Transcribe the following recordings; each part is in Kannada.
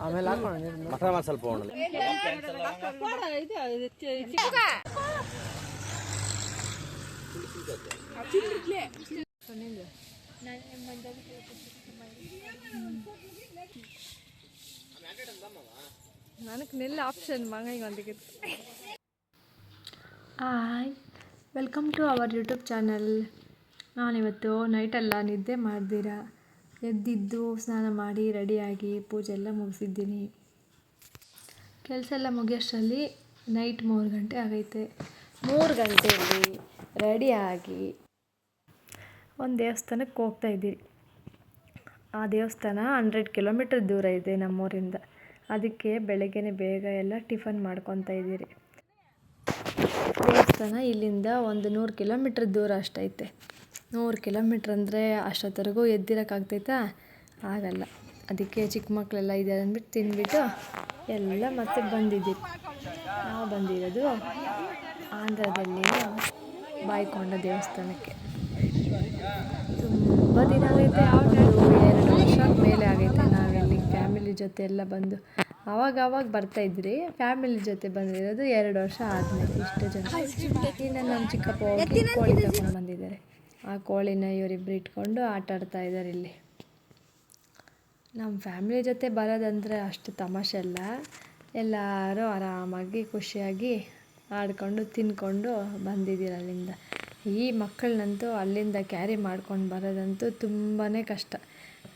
ಆಮೇಲೆ ಹಾಕೋಣ ಮಸಾಲ ಮಾಡಿ ಸ್ವಲ್ಪ ನನಗೆ ನೆಲ್ಲ ಆಪ್ಷನ್ ಮಂಗಂಗೆ ಒಂದಿಗೆ. Hi welcome to our YouTube channel ನಾನಿವತ್ತು ನೈಟೆಲ್ಲ ನಿದ್ದೆ ಮಾಡ್ದಿರ? ಎದ್ದಿದ್ದು ಸ್ನಾನ ಮಾಡಿ ರೆಡಿಯಾಗಿ ಪೂಜೆ ಎಲ್ಲ ಮುಗಿಸಿದ್ದೀನಿ. ಕೆಲಸ ಎಲ್ಲ ಮುಗಿಯೋಷ್ಟರಲ್ಲಿ ನೈಟ್ ಮೂರು ಗಂಟೆ ಆಗೈತೆ. ಮೂರು ಗಂಟೆಯಲ್ಲಿ ರೆಡಿಯಾಗಿ ಒಂದು ದೇವಸ್ಥಾನಕ್ಕೆ ಹೋಗ್ತಾ ಆ ದೇವಸ್ಥಾನ ಹಂಡ್ರೆಡ್ ಕಿಲೋಮೀಟರ್ ದೂರ ಇದೆ ನಮ್ಮೂರಿಂದ. ಅದಕ್ಕೆ ಬೆಳಗ್ಗೆನೇ ಬೇಗ ಎಲ್ಲ ಟಿಫನ್ ಮಾಡ್ಕೊತಾ ಇದ್ದೀರಿ. ದೇವಸ್ಥಾನ ಇಲ್ಲಿಂದ ಒಂದು ನೂರು ಕಿಲೋಮೀಟ್ರ್ ದೂರ ಅಷ್ಟೈತೆ. ನೂರು ಕಿಲೋಮೀಟ್ರ್ ಅಂದರೆ ಅಷ್ಟೊತ್ತರೆಗೂ ಎದ್ದಿರೋಕ್ಕಾಗ್ತೈತಾ? ಆಗಲ್ಲ. ಅದಕ್ಕೆ ಚಿಕ್ಕ ಮಕ್ಕಳೆಲ್ಲ ಇದ್ದಾರೆ ಅಂದ್ಬಿಟ್ಟು ತಿಂದ್ಬಿಟ್ಟು ಎಲ್ಲ ಮತ್ತೆ ಬಂದಿದ್ದೀವಿ ನಾವು ಬಂದಿರೋದು ಆಂಧ್ರದಲ್ಲಿ ಬಾಯ್ಕೊಂಡ ದೇವಸ್ಥಾನಕ್ಕೆ. ತುಂಬ ದಿನ ಆಗೈತೆ. ಒಂದು ಎರಡು ವರ್ಷ ಮೇಲೆ ಆಗೈತೆ ನಾವಿಲ್ಲಿ ಫ್ಯಾಮಿಲಿ ಜೊತೆ ಎಲ್ಲ ಬಂದು. ಅವಾಗ ಅವಾಗ ಬರ್ತಾ ಇದ್ರಿ. ಫ್ಯಾಮಿಲಿ ಜೊತೆ ಬಂದಿರೋದು ಎರಡು ವರ್ಷ ಆದಮೇಲೆ ಇಷ್ಟು ಜನ. ಇನ್ನು ನಮ್ಮ ಚಿಕ್ಕಪ್ಪ ಹೋಗಿ ಕೋಳಿ ತಗೊಂಡು ಬಂದಿದ್ದಾರೆ. ಆ ಕೋಳಿನ ಇವರಿಬ್ರು ಇಟ್ಕೊಂಡು ಆಟ ಆಡ್ತಾ ಇದ್ದಾರೆ ಇಲ್ಲಿ. ನಮ್ಮ ಫ್ಯಾಮಿಲಿ ಜೊತೆ ಬರೋದಂದರೆ ಅಷ್ಟು ತಮಾಷೆ ಅಲ್ಲ. ಎಲ್ಲರೂ ಆರಾಮಾಗಿ ಖುಷಿಯಾಗಿ ಆಡ್ಕೊಂಡು ತಿನ್ಕೊಂಡು ಬಂದಿದ್ದೀರ ಅಲ್ಲಿಂದ. ಈ ಮಕ್ಕಳನ್ನಂತೂ ಅಲ್ಲಿಂದ ಕ್ಯಾರಿ ಮಾಡ್ಕೊಂಡು ಬರೋದಂತೂ ತುಂಬಾ ಕಷ್ಟ.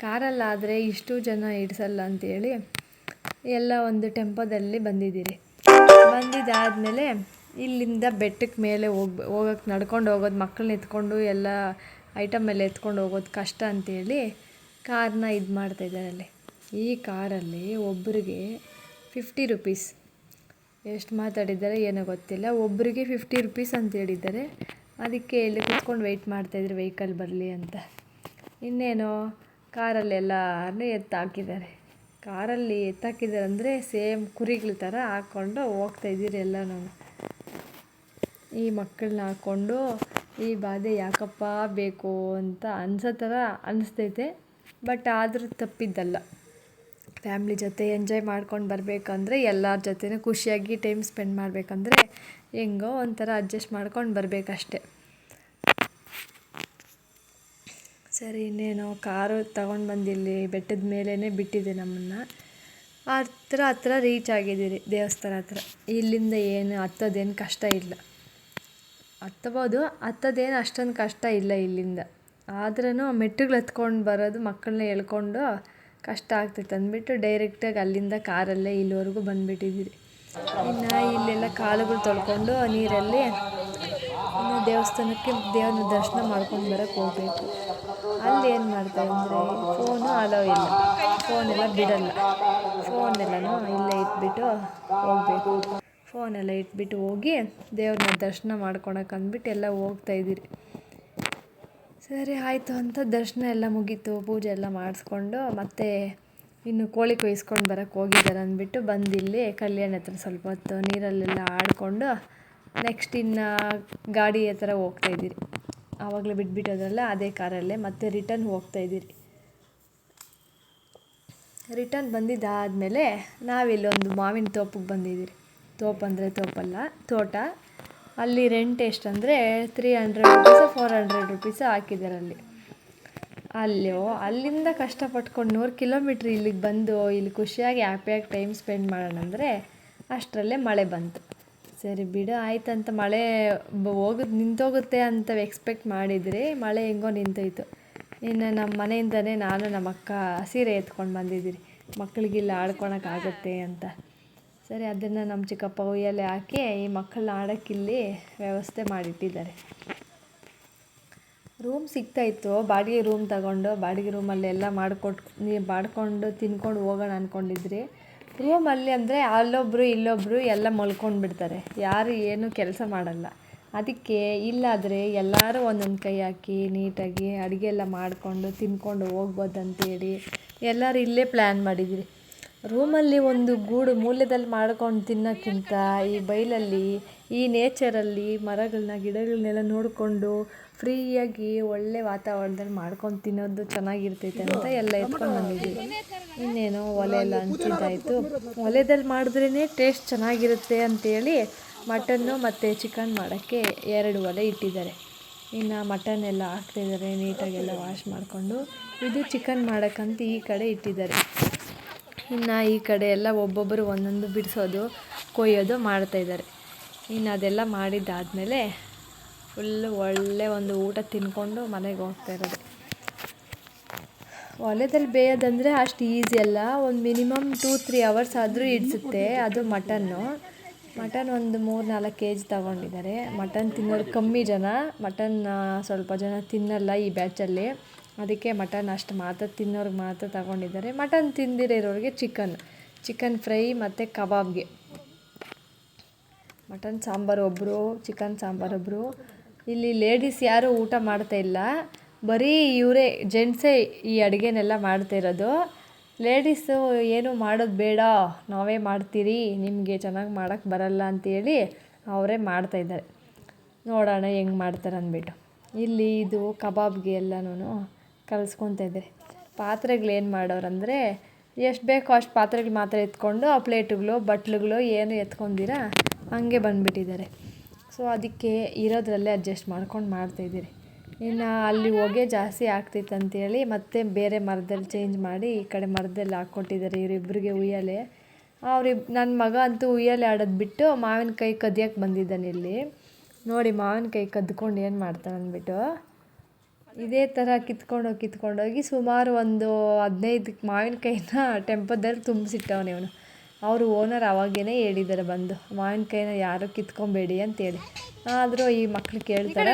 ಕಾರಲ್ಲಾದರೆ ಇಷ್ಟು ಜನ ಇಡ್ಸಲ್ಲ ಅಂತೇಳಿ ಎಲ್ಲ ಒಂದು ಟೆಂಪೋದಲ್ಲಿ ಬಂದಿದ್ದೀರಿ. ಬಂದಿದ್ದಾದಮೇಲೆ ಇಲ್ಲಿಂದ ಬೆಟ್ಟಕ್ಕೆ ಮೇಲೆ ಹೋಗ್ ಹೋಗಕ್ಕೆ ನಡ್ಕೊಂಡು ಹೋಗೋದು ಮಕ್ಕಳನ್ನ ಎತ್ಕೊಂಡು ಎಲ್ಲ ಐಟಮ್ ಮೇಲೆ ಎತ್ಕೊಂಡು ಹೋಗೋದು ಕಷ್ಟ ಅಂತೇಳಿ ಕಾರ್ನ ಇದು ಮಾಡ್ತಾಯಿದ್ದಾರೆ ಅಲ್ಲಿ. ಈ ಕಾರಲ್ಲಿ ಒಬ್ಬರಿಗೆ ಫಿಫ್ಟಿ ರುಪೀಸ್ ಎಷ್ಟು ಮಾತಾಡಿದ್ದಾರೆ ಏನೋ ಗೊತ್ತಿಲ್ಲ. ಒಬ್ಬರಿಗೆ ಫಿಫ್ಟಿ ರುಪೀಸ್ ಅಂತ ಹೇಳಿದ್ದಾರೆ. ಅದಕ್ಕೆ ಇಲ್ಲಿ ಕುತ್ಕೊಂಡು ವೆಯ್ಟ್ ಮಾಡ್ತಾಯಿದ್ರು ವೆಹಿಕಲ್ ಬರಲಿ ಅಂತ. ಇನ್ನೇನೋ ಕಾರಲ್ಲೆಲ್ಲ ಎತ್ತಾಕಿದ್ದಾರೆ ಕಾರಲ್ಲಿ ಎತ್ತಾಕಿದ್ದಾರೆ ಅಂದರೆ ಸೇಮ್ ಕುರಿಗಳ ಥರ ಹಾಕ್ಕೊಂಡು ಹೋಗ್ತಾಯಿದ್ದೀರಿ ಎಲ್ಲನೂ. ಈ ಮಕ್ಕಳನ್ನ ಹಾಕ್ಕೊಂಡು ಈ ಬಾಧೆ ಯಾಕಪ್ಪ ಬೇಕು ಅಂತ ಅನ್ಸೋ ಥರ ಅನಿಸ್ತೈತೆ. ಬಟ್ ಆದರೂ ತಪ್ಪಿದ್ದಲ್ಲ. ಫ್ಯಾಮ್ಲಿ ಜೊತೆ ಎಂಜಾಯ್ ಮಾಡ್ಕೊಂಡು ಬರಬೇಕಂದ್ರೆ ಎಲ್ಲರ ಜೊತೆನೂ ಖುಷಿಯಾಗಿ ಟೈಮ್ ಸ್ಪೆಂಡ್ ಮಾಡಬೇಕಂದ್ರೆ ಹೆಂಗೋ ಒಂಥರ ಅಡ್ಜಸ್ಟ್ ಮಾಡ್ಕೊಂಡು ಬರಬೇಕಷ್ಟೆ. ಸರಿ, ಇನ್ನೇನು ಕಾರು ತಗೊಂಡು ಬಂದಿಲ್ಲಿ, ಬೆಟ್ಟದ ಮೇಲೇ ಬಿಟ್ಟಿದೆ ನಮ್ಮನ್ನು. ಹತ್ರ ಹತ್ರ ರೀಚ್ ಆಗಿದ್ದೀರಿ, ದೇವಸ್ಥಾನ ಹತ್ರ. ಇಲ್ಲಿಂದ ಏನು ಹತ್ತೋದೇನು ಕಷ್ಟ ಇಲ್ಲ. ಹತ್ತಬೋದು, ಹತ್ತೋದೇನು ಅಷ್ಟೊಂದು ಕಷ್ಟ ಇಲ್ಲ ಇಲ್ಲಿಂದ. ಆದ್ರೂ ಮೆಟ್ಟುಗಳು ಹತ್ಕೊಂಡು ಬರೋದು ಮಕ್ಕಳನ್ನ ಎಳ್ಕೊಂಡು ಕಷ್ಟ ಆಗ್ತೈತೆ. ಅಂದ್ಬಿಟ್ಟು ಡೈರೆಕ್ಟಾಗಿ ಅಲ್ಲಿಂದ ಕಾರಲ್ಲೇ ಇಲ್ಲಿವರೆಗೂ ಬಂದುಬಿಟ್ಟಿದ್ದೀರಿ. ಇನ್ನು ಇಲ್ಲೆಲ್ಲ ಕಾಲುಗಳು ತೊಳ್ಕೊಂಡು ನೀರಲ್ಲಿ ಇನ್ನು ದೇವಸ್ಥಾನಕ್ಕೆ ದೇವ್ರನ್ನ ದರ್ಶನ ಮಾಡ್ಕೊಂಡು ಬರೋಕ್ಕೆ ಹೋಗಬೇಕು. ಅಲ್ಲಿ ಏನು ಮಾಡ್ತಾರೆ ಅಂದರೆ ಫೋನು ಅಲೋ ಇಲ್ಲ. ಫೋನೆಲ್ಲ ಬಿಡಲ್ಲ. ಫೋನೆಲ್ಲನೂ ಇಲ್ಲೇ ಇಟ್ಬಿಟ್ಟು ಹೋಗಬೇಕು. ಫೋನೆಲ್ಲ ಇಟ್ಬಿಟ್ಟು ಹೋಗಿ ದೇವ್ರನ್ನ ದರ್ಶನ ಮಾಡ್ಕೊಳಕ್ಕೆ ಅಂದ್ಬಿಟ್ಟು ಎಲ್ಲ ಹೋಗ್ತಾಯಿದ್ದೀರಿ ಸರಿ, ಆಯಿತು ಅಂತ ದರ್ಶನ ಎಲ್ಲ ಮುಗೀತು. ಪೂಜೆ ಎಲ್ಲ ಮಾಡಿಸ್ಕೊಂಡು ಮತ್ತೆ ಇನ್ನು ಕೋಳಿ ಕೊಯ್ಸ್ಕೊಂಡು ಬರೋಕ್ಕೆ ಹೋಗಿದ್ದಾರೆ ಅಂದ್ಬಿಟ್ಟು ಬಂದಿಲ್ಲಿ ಕಲ್ಯಾಣ ಹತ್ರ ಸ್ವಲ್ಪ ಹೊತ್ತು ನೀರಲ್ಲೆಲ್ಲ ಆಡಿಕೊಂಡು ನೆಕ್ಸ್ಟ್ ಇನ್ನು ಗಾಡಿ ಹತ್ರ ಹೋಗ್ತಾಯಿದ್ದೀರಿ ಆವಾಗಲೇ ಬಿಟ್ಬಿಟ್ಟೋದ್ರಲ್ಲ ಅದೇ ಕಾರಲ್ಲೇ ಮತ್ತೆ ರಿಟರ್ನ್ ಹೋಗ್ತಾಯಿದ್ದೀರಿ ರಿಟರ್ನ್ ಬಂದಿದ್ದಾದಮೇಲೆ ನಾವಿಲ್ಲೊಂದು ಮಾವಿನ ತೋಪಕ್ಕೆ ಬಂದಿದ್ದೀರಿ. ತೋಪಂದರೆ ತೋಪಲ್ಲ, ತೋಟ. ಅಲ್ಲಿ rent ಎಷ್ಟಂದರೆ three hundred rupees four hundred rupees ಹಾಕಿದ್ದಾರೆ ಅಲ್ಲಿ. ಅಲ್ಲೋ, ಅಲ್ಲಿಂದ ಕಷ್ಟಪಟ್ಕೊಂಡು ನೂರು ಕಿಲೋಮೀಟ್ರ್ ಇಲ್ಲಿಗೆ ಬಂದು ಇಲ್ಲಿ ಖುಷಿಯಾಗಿ ಹ್ಯಾಪಿಯಾಗಿ ಟೈಮ್ ಸ್ಪೆಂಡ್ ಮಾಡೋಣ ಅಂದರೆ ಅಷ್ಟರಲ್ಲೇ ಮಳೆ ಬಂತು. ಸರಿ ಬಿಡು, ಆಯ್ತಂತ ಮಳೆ ಹೋಗೋದು ನಿಂತೋಗುತ್ತೆ ಅಂತ ಎಕ್ಸ್ಪೆಕ್ಟ್ ಮಾಡಿದರೆ ಮಳೆ ಹೆಂಗೋ ನಿಂತೋಯ್ತು. ಇನ್ನು ನಮ್ಮ ಮನೆಯಿಂದನೇ ನಾನು ನಮ್ಮ ಅಕ್ಕ ಸೀರೆ ಎತ್ಕೊಂಡು ಬಂದಿದ್ದೀರಿ. ಮಕ್ಕಳಿಗಿಲ್ಲ ಆಡ್ಕೊಳಕ್ಕಾಗುತ್ತೆ ಅಂತ. ಸರಿ, ಅದನ್ನು ನಮ್ಮ ಚಿಕ್ಕಪ್ಪ ಉಯ್ಯಲೆ ಹಾಕಿ ಈ ಮಕ್ಕಳನ್ನ ಆಡೋಕ್ಕಿಲ್ಲಿ ವ್ಯವಸ್ಥೆ ಮಾಡಿಟ್ಟಿದ್ದಾರೆ. ರೂಮ್ ಸಿಗ್ತಾಯಿತ್ತು ಬಾಡಿಗೆ ರೂಮ್ ತಗೊಂಡು, ಬಾಡಿಗೆ ರೂಮಲ್ಲೆಲ್ಲ ಮಾಡಿಕೊಟ್ಟು ನೀ ಮಾಡ್ಕೊಂಡು ತಿನ್ಕೊಂಡು ಹೋಗೋಣ ಅಂದ್ಕೊಂಡಿದ್ರಿ ರೂಮಲ್ಲಿ ಅಂದರೆ ಅಲ್ಲೊಬ್ಬರು ಇಲ್ಲೊಬ್ಬರು ಎಲ್ಲ ಮಲ್ಕೊಂಡು ಬಿಡ್ತಾರೆ. ಯಾರು ಏನು ಕೆಲಸ ಮಾಡಲ್ಲ. ಅದಕ್ಕೆ ಇಲ್ಲಾದರೆ ಎಲ್ಲರೂ ಒಂದೊಂದು ಕೈ ಹಾಕಿ ನೀಟಾಗಿ ಅಡುಗೆ ಎಲ್ಲ ಮಾಡಿಕೊಂಡು ತಿನ್ಕೊಂಡು ಹೋಗ್ಬೋದಂತೇಳಿ ಎಲ್ಲರೂ ಇಲ್ಲೇ ಪ್ಲ್ಯಾನ್ ಮಾಡಿದ್ವಿ. ರೂಮಲ್ಲಿ ಒಂದು ಗೂಡು ಮೂಲ್ಯದಲ್ಲಿ ಮಾಡ್ಕೊಂಡು ತಿನ್ನೋಕ್ಕಿಂತ ಈ ಬೈಲಲ್ಲಿ, ಈ ನೇಚರಲ್ಲಿ ಮರಗಳನ್ನ ಗಿಡಗಳನ್ನೆಲ್ಲ ನೋಡಿಕೊಂಡು ಫ್ರೀಯಾಗಿ ಒಳ್ಳೆ ವಾತಾವರಣದಲ್ಲಿ ಮಾಡ್ಕೊಂಡು ತಿನ್ನೋದು ಚೆನ್ನಾಗಿರ್ತೈತೆ ಅಂತ ಎಲ್ಲ ಎತ್ಕೊಂಡು ಬಂದಿದ್ದೀವಿ ಇನ್ನೇನು ಒಲೆ ಎಲ್ಲ ಹಂಚಿದ್ದಾಯಿತು. ಒಲೆದಲ್ಲಿ ಮಾಡಿದ್ರೇ ಟೇಸ್ಟ್ ಚೆನ್ನಾಗಿರುತ್ತೆ ಅಂತೇಳಿ ಮಟನ್ನು ಮತ್ತು ಚಿಕನ್ ಮಾಡೋಕ್ಕೆ ಎರಡು ಒಲೆ ಇಟ್ಟಿದ್ದಾರೆ. ಇನ್ನು ಮಟನ್ ಎಲ್ಲ ಹಾಕ್ತಿದ್ದಾರೆ ನೀಟಾಗೆಲ್ಲ ವಾಶ್ ಮಾಡಿಕೊಂಡು. ಇದು ಚಿಕನ್ ಮಾಡೋಕ್ಕಂತ ಈ ಕಡೆ ಇಟ್ಟಿದ್ದಾರೆ. ಇನ್ನು ಈ ಕಡೆ ಎಲ್ಲ ಒಬ್ಬೊಬ್ಬರು ಒಂದೊಂದು ಬಿಡಿಸೋದು, ಕೊಯ್ಯೋದು ಮಾಡ್ತಾಯಿದ್ದಾರೆ ಇನ್ನು ಅದೆಲ್ಲ ಮಾಡಿದ್ದಾದಮೇಲೆ ಫುಲ್ಲು ಒಳ್ಳೆ ಒಂದು ಊಟ ತಿನ್ಕೊಂಡು ಮನೆಗೆ ಹೋಗ್ತಾ ಇರೋದು. ಒಲೆದಲ್ಲಿ ಬೇಯೋದಂದರೆ ಅಷ್ಟು ಈಸಿ ಅಲ್ಲ. ಒಂದು ಮಿನಿಮಮ್ ಟೂ, ತ್ರೀ ಅವರ್ಸ್ ಆದರೂ ಇಡಿಸುತ್ತೆ. ಅದು ಮಟನ್ನು. ಮಟನ್ ಒಂದು ಮೂರು, ನಾಲ್ಕು ಕೆ ಜಿ ತಗೊಂಡಿದ್ದಾರೆ. ಮಟನ್ ತಿನ್ನೋರು ಕಮ್ಮಿ ಜನ. ಮಟನ್ ಸ್ವಲ್ಪ ಜನ ತಿನ್ನಲ್ಲ ಈ ಬ್ಯಾಚಲ್ಲಿ ಅದಕ್ಕೆ ಮಟನ್ ಅಷ್ಟು ಮಾತ್ರ ತಿನ್ನೋರಿಗೆ ಮಾತ್ರ ತಗೊಂಡಿದ್ದಾರೆ. ಮಟನ್ ತಿಂದಿರೋರಿಗೆ ಚಿಕನ್ ಚಿಕನ್ ಫ್ರೈ ಮತ್ತು ಕಬಾಬ್ಗೆ. ಮಟನ್ ಸಾಂಬಾರು ಒಬ್ಬರು ಚಿಕನ್ ಸಾಂಬಾರು ಒಬ್ಬರು ಇಲ್ಲಿ ಲೇಡೀಸ್ ಯಾರೂ ಊಟ ಮಾಡ್ತಾ ಇಲ್ಲ. ಬರೀ ಇವರೇ ಜೆಂಟ್ಸೇ ಈ ಅಡುಗೆನೆಲ್ಲ ಮಾಡ್ತಾ ಇರೋದು. ಲೇಡೀಸು ಏನು ಮಾಡೋದು ಬೇಡ, ನಾವೇ ಮಾಡ್ತೀರಿ, ನಿಮಗೆ ಚೆನ್ನಾಗಿ ಮಾಡೋಕ್ಕೆ ಬರಲ್ಲ ಅಂತೇಳಿ ಅವರೇ ಮಾಡ್ತಾಯಿದ್ದಾರೆ ನೋಡೋಣ ಹೆಂಗೆ ಮಾಡ್ತಾರೆ ಅಂದ್ಬಿಟ್ಟು. ಇಲ್ಲಿ ಇದು ಕಬಾಬ್ಗೆ ಎಲ್ಲನೂ ಕಲಿಸ್ಕೊತಾ ಇದ್ದಾರೆ. ಪಾತ್ರೆಗಳು ಏನು ಮಾಡೋರಂದರೆ ಎಷ್ಟು ಬೇಕೋ ಅಷ್ಟು ಪಾತ್ರೆಗಳು ಮಾತ್ರ ಎತ್ಕೊಂಡು ಆ ಪ್ಲೇಟುಗಳು ಬಟ್ಲುಗಳು ಏನು ಎತ್ಕೊಂಡಿರ, ಹಂಗೆ ಬಂದುಬಿಟ್ಟಿದ್ದಾರೆ. ಸೊ ಅದಕ್ಕೆ ಇರೋದ್ರಲ್ಲೇ ಅಡ್ಜಸ್ಟ್ ಮಾಡ್ಕೊಂಡು ಮಾಡ್ತಾಯಿದ್ದೀರಿ ಇನ್ನು ಅಲ್ಲಿ ಹೊಗೆ ಜಾಸ್ತಿ ಆಗ್ತಿತ್ತು ಅಂತೇಳಿ ಮತ್ತೆ ಬೇರೆ ಮರದಲ್ಲಿ ಚೇಂಜ್ ಮಾಡಿ ಈ ಕಡೆ ಮರದಲ್ಲಿ ಹಾಕ್ಕೊಟ್ಟಿದ್ದಾರೆ ಇವರಿಬ್ಬರಿಗೆ ಉಯ್ಯಾಲೆ. ಅವ್ರಿಬ್ ನನ್ನ ಮಗ ಅಂತೂ ಉಯ್ಯಾಲೆ ಆಡೋದು ಬಿಟ್ಟು ಮಾವಿನಕಾಯಿ ಕದಿಯೋಕ್ಕೆ ಬಂದಿದ್ದಾನೆ ಇಲ್ಲಿ. ನೋಡಿ ಮಾವಿನಕಾಯಿ ಕದ್ಕೊಂಡು ಏನು ಮಾಡ್ತಾನೆ ಅಂದ್ಬಿಟ್ಟು. ಇದೇ ಥರ ಕಿತ್ಕೊಂಡೋಗಿ ಕಿತ್ಕೊಂಡೋಗಿ ಸುಮಾರು ಒಂದು ಹದಿನೈದು ಮಾವಿನಕಾಯಿನ ಟೆಂಪದಲ್ಲಿ ತುಂಬಿಸಿಟ್ಟವನೆ ಅವನು ಅವರು ಓನರ್ ಅವಾಗೇ ಹೇಳಿದ್ದಾರೆ ಬಂದು ಮಾವಿನಕಾಯಿನ ಯಾರು ಕಿತ್ಕೊಬೇಡಿ ಅಂತೇಳಿ. ಆದರೂ ಈ ಮಕ್ಳು ಕೇಳ್ತಾರೆ.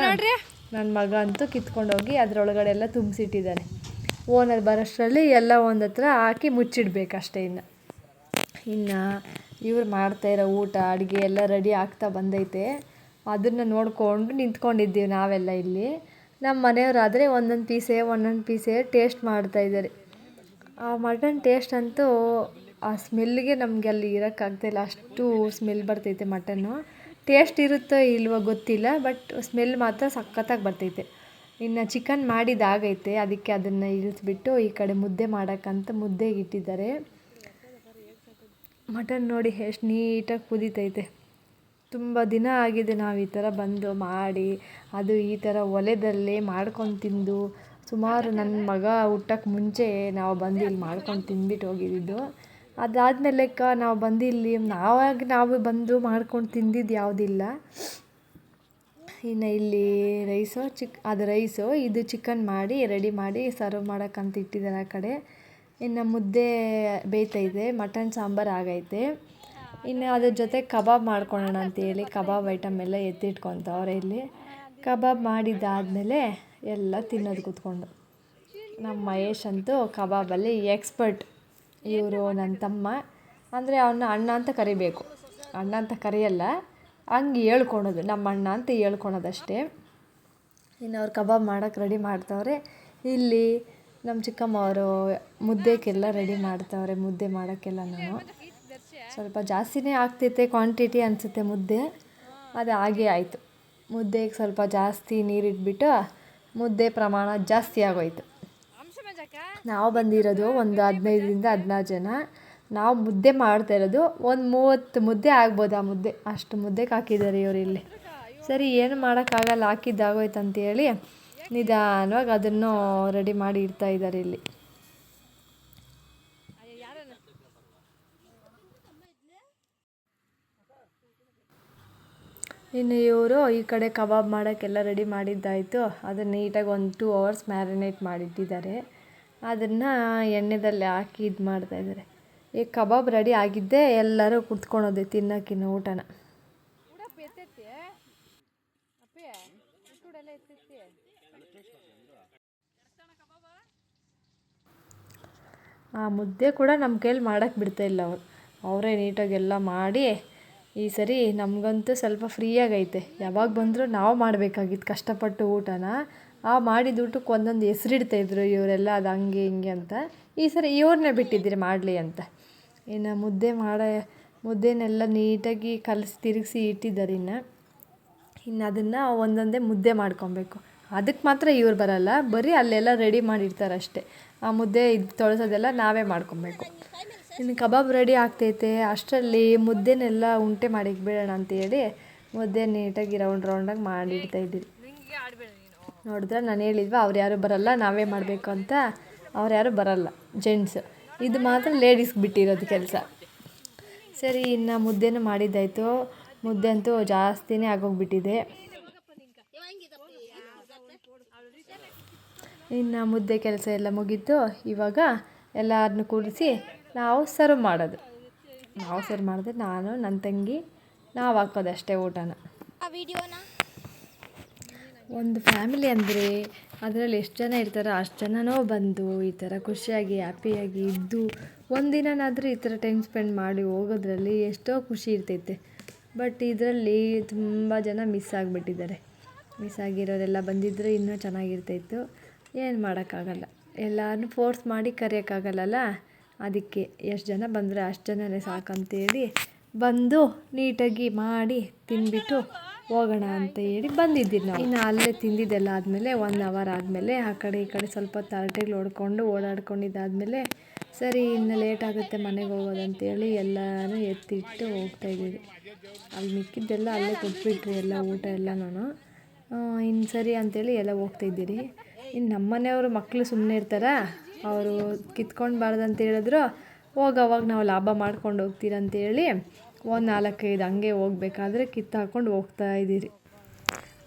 ನನ್ನ ಮಗ ಅಂತೂ ಕಿತ್ಕೊಂಡೋಗಿ ಅದರೊಳಗಡೆ ಎಲ್ಲ ತುಂಬಿಸಿಟ್ಟಿದ್ದಾನೆ ಓನರ್ ಬರೋಷ್ಟರಲ್ಲಿ ಎಲ್ಲ ಒಂದು ಹತ್ರ ಹಾಕಿ ಮುಚ್ಚಿಡ್ಬೇಕು ಅಷ್ಟೇ ಇನ್ನು. ಇನ್ನು ಇವ್ರು ಮಾಡ್ತಾಯಿರೋ ಊಟ ಅಡುಗೆ ಎಲ್ಲ ರೆಡಿ ಆಗ್ತಾ ಬಂದೈತೆ. ಅದನ್ನು ನೋಡಿಕೊಂಡು ನಿಂತ್ಕೊಂಡಿದ್ದೀವಿ ನಾವೆಲ್ಲ ಇಲ್ಲಿ. ನಮ್ಮ ಮನೆಯವರಾದರೆ ಒಂದೊಂದು ಪೀಸೇ ಒಂದೊಂದು ಪೀಸೇ ಟೇಸ್ಟ್ ಮಾಡ್ತಾಯಿದ್ದಾರೆ ಆ ಮಟನ್ ಟೇಸ್ಟ್ ಅಂತೂ ಆ ಸ್ಮೆಲ್ಗೆ ನಮಗೆ ಅಲ್ಲಿ ಇರೋಕ್ಕಾಗ್ತಾಯಿಲ್ಲ ಅಷ್ಟು ಸ್ಮೆಲ್ ಬರ್ತೈತೆ ಮಟನ್ನು. ಟೇಸ್ಟ್ ಇರುತ್ತೋ ಇಲ್ವೋ ಗೊತ್ತಿಲ್ಲ ಬಟ್ ಸ್ಮೆಲ್ ಮಾತ್ರ ಸಖತ್ತಾಗಿ ಬರ್ತೈತೆ. ಇನ್ನು ಚಿಕನ್ ಮಾಡಿದಾಗೈತೆ ಅದಕ್ಕೆ ಅದನ್ನು ಇಳಿಸ್ಬಿಟ್ಟು ಈ ಕಡೆ ಮುದ್ದೆ ಮಾಡೋಕ್ಕಂತ ಮುದ್ದೆಗೆ ಇಟ್ಟಿದ್ದಾರೆ. ಮಟನ್ ನೋಡಿ ಎಷ್ಟು ನೀಟಾಗಿ ಕುದೀತೈತೆ. ತುಂಬ ದಿನ ಆಗಿದೆ ನಾವು ಈ ಥರ ಬಂದು ಮಾಡಿ, ಅದು ಈ ಥರ ಒಲೆದಲ್ಲೇ ಮಾಡ್ಕೊಂಡು ತಿಂದು, ಸುಮಾರು ನನ್ನ ಮಗ ಹುಟ್ಟಕ್ಕೆ ಮುಂಚೆ ನಾವು ಬಂದು ಇಲ್ಲಿ ಮಾಡ್ಕೊಂಡು ತಿಂದ್ಬಿಟ್ಟು ಹೋಗಿದ್ದು. ಅದಾದಮೇಲೆ ಕ ನಾವು ಬಂದು ಇಲ್ಲಿ ನಾವಾಗಿ ನಾವು ಬಂದು ಮಾಡ್ಕೊಂಡು ತಿಂದಿದ್ದು ಯಾವುದಿಲ್ಲ. ಇನ್ನು ಇಲ್ಲಿ ರೈಸು ಚಿಕ್, ಅದು ರೈಸು, ಇದು ಚಿಕನ್ ಮಾಡಿ ರೆಡಿ ಮಾಡಿ ಸರ್ವ್ ಮಾಡೋಕ್ಕಂತ ಇಟ್ಟಿದ್ದಾರೆ ಆ ಕಡೆ. ಇನ್ನು ಮುದ್ದೆ ಬೇಯ್ತೈತೆ ಮಟನ್ ಸಾಂಬಾರು ಆಗೈತೆ. ಇನ್ನು ಅದ್ರ ಜೊತೆ ಕಬಾಬ್ ಮಾಡ್ಕೊಳ್ಳೋಣ ಅಂತೇಳಿ ಕಬಾಬ್ ಐಟಮ್ ಎಲ್ಲ ಎತ್ತಿಟ್ಕೊತವ್ರೆ ಇಲ್ಲಿ. ಕಬಾಬ್ ಮಾಡಿದ್ದಾದಮೇಲೆ ಎಲ್ಲ ತಿನ್ನೋದು ಕೂತ್ಕೊಂಡು. ನಮ್ಮ ಮಹೇಶ್ ಅಂತೂ ಕಬಾಬಲ್ಲಿ ಎಕ್ಸ್ಪರ್ಟ್ ಇವರು ನನ್ನ ತಮ್ಮ. ಅಂದರೆ ಅವನ್ನ ಅಣ್ಣ ಅಂತ ಕರಿಬೇಕು. ಅಣ್ಣ ಅಂತ ಕರೆಯಲ್ಲ. ಹಂಗೆ ಹೇಳ್ಕೊಳೋದು. ನಮ್ಮ ಅಣ್ಣ ಅಂತ ಹೇಳ್ಕೊಳೋದಷ್ಟೇ. ಇನ್ನು ಅವ್ರು ಕಬಾಬ್ ಮಾಡೋಕ್ಕೆ ರೆಡಿ ಮಾಡ್ತವ್ರೆ. ಇಲ್ಲಿ ನಮ್ಮ ಚಿಕ್ಕಮ್ಮವರು ಮುದ್ದೆಗೆಲ್ಲ ರೆಡಿ ಮಾಡ್ತವ್ರೆ. ಮುದ್ದೆ ಮಾಡೋಕ್ಕೆಲ್ಲ ನಾನು. ಸ್ವಲ್ಪ ಜಾಸ್ತಿನೇ ಆಗ್ತೈತೆ ಕ್ವಾಂಟಿಟಿ ಅನಿಸುತ್ತೆ ಮುದ್ದೆ. ಅದು ಹಾಗೇ ಆಯಿತು. ಮುದ್ದೆಗೆ ಸ್ವಲ್ಪ ಜಾಸ್ತಿ ನೀರಿಟ್ಬಿಟ್ಟು ಮುದ್ದೆ ಪ್ರಮಾಣ ಜಾಸ್ತಿ ಆಗೋಯ್ತು. ನಾವು ಬಂದಿರೋದು ಒಂದು ಹದಿನೈದರಿಂದ ಹದಿನಾರು ಜನ. ನಾವು ಮುದ್ದೆ ಮಾಡ್ತಾ ಇರೋದು ಒಂದು ಮೂವತ್ತು ಮುದ್ದೆ ಆಗ್ಬೋದು ಆ ಮುದ್ದೆ. ಅಷ್ಟು ಮುದ್ದೆಗೆ ಹಾಕಿದ್ದಾರೆ ಇವರು ಇಲ್ಲಿ. ಸರಿ, ಏನು ಮಾಡೋಕ್ಕಾಗಲ್ಲ ಹಾಕಿದ್ದಾಗೋಯ್ತು ಅಂತೇಳಿ ನಿಧಾನವಾಗಿ ಅದನ್ನು ರೆಡಿ ಮಾಡಿ ಇಡ್ತಾ ಇದ್ದಾರೆ ಇಲ್ಲಿ. ಇನ್ನು ಇವರು ಈ ಕಡೆ ಕಬಾಬ್ ಮಾಡೋಕ್ಕೆಲ್ಲ ರೆಡಿ ಮಾಡಿದ್ದಾಯಿತು. ಅದನ್ನು ನೀಟಾಗಿ ಒಂದು ಟೂ ಅವರ್ಸ್ ಮ್ಯಾರಿನೇಟ್ ಮಾಡಿಟ್ಟಿದ್ದಾರೆ. ಅದನ್ನು ಎಣ್ಣೆದಲ್ಲಿ ಹಾಕಿ ಇದು ಮಾಡ್ತಾಯಿದ್ದಾರೆ ಈಗ ಕಬಾಬ್ ರೆಡಿ ಆಗಿದ್ದೇ ಎಲ್ಲರೂ ಕುಡ್ತ್ಕೊಳೋದೆ ತಿನ್ನೋಕ್ಕಿನ್ನ ಊಟನ. ಆ ಮುದ್ದೆ ಕೂಡ ನಮ್ಮ ಕೈಲಿ ಮಾಡೋಕ್ಕೆ ಬಿಡ್ತಾಯಿಲ್ಲ ಅವರು. ಅವರೇ ನೀಟಾಗಿ ಎಲ್ಲ ಮಾಡಿ ಈ ಸರಿ ನಮಗಂತೂ ಸ್ವಲ್ಪ ಫ್ರೀಯಾಗೈತೆ ಯಾವಾಗ ಬಂದರೂ ನಾವು ಮಾಡಬೇಕಾಗಿತ್ತು ಕಷ್ಟಪಟ್ಟು ಊಟನ. ಆ ಮಾಡಿದ ಊಟಕ್ಕೆ ಒಂದೊಂದು ಹೆಸ್ರಿಡ್ತಾಯಿದ್ರು ಇವರೆಲ್ಲ, ಅದು ಹಂಗೆ ಹಿಂಗೆ ಅಂತ. ಈ ಸರಿ ಇವ್ರನ್ನೇ ಬಿಟ್ಟಿದ್ದೀರಿ ಮಾಡಲಿ ಅಂತ. ಇನ್ನು ಮುದ್ದೆ ಮಾಡ, ಮುದ್ದೆನೆಲ್ಲ ನೀಟಾಗಿ ಕಲಸಿ ತಿರುಗಿಸಿ ಇಟ್ಟಿದ್ದಾರೆ ಇನ್ನು. ಇನ್ನು ಅದನ್ನು ಒಂದೊಂದೇ ಮುದ್ದೆ ಮಾಡ್ಕೊಬೇಕು. ಅದಕ್ಕೆ ಮಾತ್ರ ಇವ್ರು ಬರಲ್ಲ, ಬರೀ ಅಲ್ಲೆಲ್ಲ ರೆಡಿ ಮಾಡಿರ್ತಾರೆ ಅಷ್ಟೇ. ಆ ಮುದ್ದೆ ಇದು ತೊಳೆಸೋದೆಲ್ಲ ನಾವೇ ಮಾಡ್ಕೊಬೇಕು. ಇನ್ನು ಕಬಾಬ್ ರೆಡಿ ಆಗ್ತೈತೆ, ಅಷ್ಟರಲ್ಲಿ ಮುದ್ದೆನೆಲ್ಲ ಉಂಟೆ ಮಾಡಿ ಬಿಡೋಣ ಅಂತೇಳಿ ಮುದ್ದೆ ನೀಟಾಗಿ ರೌಂಡ್ ರೌಂಡಾಗಿ ಮಾಡಿಡ್ತಾ ಇದ್ದೀವಿ. ನೋಡಿದ್ರೆ ನಾನು ಹೇಳಿದ್ವ, ಅವ್ರು ಯಾರು ಬರಲ್ಲ, ನಾವೇ ಮಾಡಬೇಕು ಅಂತ. ಅವ್ರು ಯಾರು ಬರಲ್ಲ ಜೆಂಟ್ಸ್ ಇದು ಮಾತ್ರ ಲೇಡೀಸ್ಗೆ ಬಿಟ್ಟಿರೋದು ಕೆಲಸ. ಸರಿ, ಇನ್ನು ಮುದ್ದೆನೂ ಮಾಡಿದ್ದಾಯಿತು. ಮುದ್ದೆ ಅಂತೂ ಜಾಸ್ತಿನೇ ಆಗೋಗ್ಬಿಟ್ಟಿದೆ. ಇನ್ನು ಮುದ್ದೆ ಕೆಲಸ ಎಲ್ಲ ಮುಗೀತು. ಇವಾಗ ಎಲ್ಲರನ್ನು ಕೂರಿಸಿ ನಾವು ಸರ್ವ್ ಮಾಡೋದು. ನಾವು ಸರ್ವ್ ಮಾಡಿದ್ರೆ ನಾನು ನನ್ನ ತಂಗಿ, ನಾವು ಹಾಕೋದಷ್ಟೇ ಊಟನ. ಒಂದು ಫ್ಯಾಮಿಲಿ ಅಂದರೆ ಅದರಲ್ಲಿ ಎಷ್ಟು ಜನ ಇರ್ತಾರೋ ಅಷ್ಟು ಜನನೋ ಬಂದು ಈ ಥರ ಖುಷಿಯಾಗಿ, ಹ್ಯಾಪಿಯಾಗಿ ಇದ್ದು ಒಂದಿನನಾದರೂ ಈ ಥರ ಟೈಮ್ ಸ್ಪೆಂಡ್ ಮಾಡಿ ಹೋಗೋದ್ರಲ್ಲಿ ಎಷ್ಟೋ ಖುಷಿ ಇರ್ತೈತೆ. ಬಟ್ ಇದರಲ್ಲಿ ತುಂಬ ಜನ ಮಿಸ್ ಆಗಿಬಿಟ್ಟಿದ್ದಾರೆ. ಮಿಸ್ ಆಗಿರೋರೆಲ್ಲ ಬಂದಿದ್ದರೆ ಇನ್ನೂ ಚೆನ್ನಾಗಿರ್ತಾಯಿತ್ತು ಏನು ಮಾಡೋಕ್ಕಾಗಲ್ಲ. ಎಲ್ಲರನ್ನೂ ಫೋರ್ಸ್ ಮಾಡಿ ಕರೆಯೋಕ್ಕಾಗಲ್ಲಲ್ಲ? ಅದಕ್ಕೆ ಎಷ್ಟು ಜನ ಬಂದರೆ ಅಷ್ಟು ಜನನೇ ಸಾಕಂತೇಳಿ ಬಂದು ನೀಟಾಗಿ ಮಾಡಿ ತಿಂದ್ಬಿಟ್ಟು ಹೋಗೋಣ ಅಂತ ಹೇಳಿ ಬಂದಿದ್ದೀವಿ ನಾವು. ಇನ್ನು ಅಲ್ಲೇ ತಿಂದಿದ್ದೆಲ್ಲ ಆದಮೇಲೆ ಒನ್ ಅವರ್ ಆದಮೇಲೆ ಆ ಕಡೆ ಈ ಕಡೆ ಸ್ವಲ್ಪ ತರಟೆಗಳು ಓಡ್ಕೊಂಡು ಓಡಾಡ್ಕೊಂಡಿದ್ದಾದಮೇಲೆ ಸರಿ ಇನ್ನು ಲೇಟ್ ಆಗುತ್ತೆ ಮನೆಗೆ ಹೋಗೋದಂತೇಳಿ ಎಲ್ಲನೂ ಎತ್ತಿಟ್ಟು ಹೋಗ್ತಾಯಿದ್ದೀವಿ ಅಲ್ಲಿ ಮಿಕ್ಕಿದ್ದೆಲ್ಲ ಅಲ್ಲೇ ಕೊಟ್ಬಿಟ್ರಿ ಎಲ್ಲ ಊಟ ಎಲ್ಲ ನಾನು ಇನ್ನು ಸರಿ ಅಂತೇಳಿ ಎಲ್ಲ ಹೋಗ್ತಾಯಿದ್ದೀರಿ ಇನ್ನು ನಮ್ಮ ಮನೆಯವರು ಮಕ್ಕಳು ಸುಮ್ಮನೆ ಇರ್ತಾರಾ, ಅವರು ಕಿತ್ಕೊಂಡ್ಬಾರ್ದು ಅಂತ ಹೇಳಿದ್ರು ಹೋಗವಾಗ ನಾವು ಲಾಭ ಮಾಡ್ಕೊಂಡು ಹೋಗ್ತೀರಂತೇಳಿ ಒಂದು ನಾಲ್ಕೈದು ಹಂಗೆ ಹೋಗ್ಬೇಕಾದ್ರೆ ಕಿತ್ತು ಹಾಕ್ಕೊಂಡು ಹೋಗ್ತಾ ಇದ್ದೀರಿ.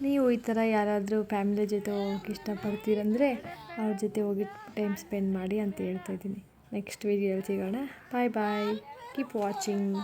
ನೀವು ಈ ಥರ ಯಾರಾದರೂ ಫ್ಯಾಮಿಲಿ ಜೊತೆ ಹೋಗೋಕೆ ಇಷ್ಟಪಡ್ತೀರಂದರೆ ಅವ್ರ ಜೊತೆ ಹೋಗಿ ಟೈಮ್ ಸ್ಪೆಂಡ್ ಮಾಡಿ ಅಂತ ಹೇಳ್ತಾ ಇದ್ದೀನಿ. ನೆಕ್ಸ್ಟ್ ವೀಡಿಯೋಲಿ ಸಿಗೋಣ. Bye bye. Keep watching.